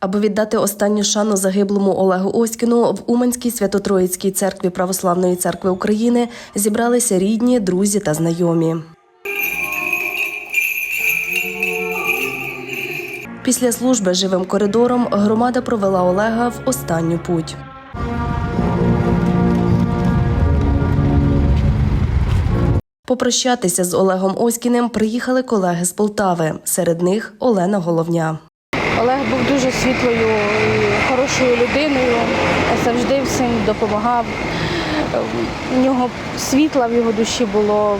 Аби віддати останню шану загиблому Олегу Оськіну в Уманській Свято-Троїцькій церкві Православної церкви України зібралися рідні, друзі та знайомі. Після служби живим коридором громада провела Олега в останню путь. Попрощатися з Олегом Оськіним приїхали колеги з Полтави. Серед них Олена Головня. Олег був дуже світлою і хорошою людиною, завжди всім допомагав. У нього світла в його душі було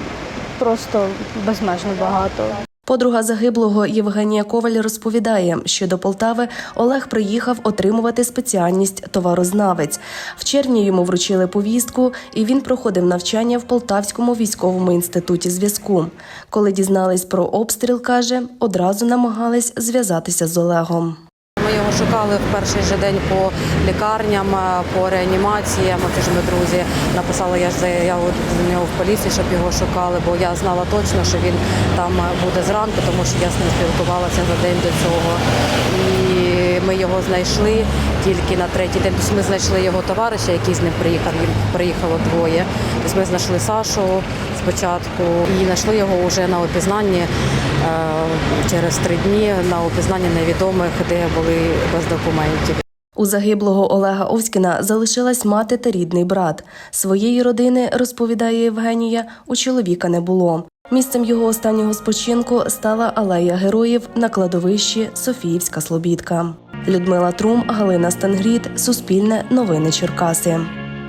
просто безмежно багато. Подруга загиблого Євгенія Коваль розповідає, що до Полтави Олег приїхав отримувати спеціальність товарознавець. В червні йому вручили повістку, і він проходив навчання в Полтавському військовому інституті зв'язку. Коли дізнались про обстріл, каже, одразу намагались зв'язатися з Олегом. Ми його шукали в перший же день по лікарням, е, по реанімаціям. Оце ж ми друзі написали я ж заяву до нього в поліцію, щоб його шукали, бо я знала точно, що він там е, буде зранку, тому що я з ним спілкувалася за день до цього. І ми його знайшли тільки на третій день. Тобто ми знайшли його товариша, який з ним приїхав. Їм приїхало двоє. Тобто ми знайшли Сашу спочатку і знайшли його вже на опізнанні через три дні на опізнанні невідомих, де були без документів. У загиблого Олега Овськіна залишилась мати та рідний брат. Своєї родини, розповідає Євгенія, у чоловіка не було. Місцем його останнього спочинку стала алея героїв на кладовищі Софіївська Слобідка. Людмила Трум, Галина Стангріт, Суспільне, Новини Черкаси.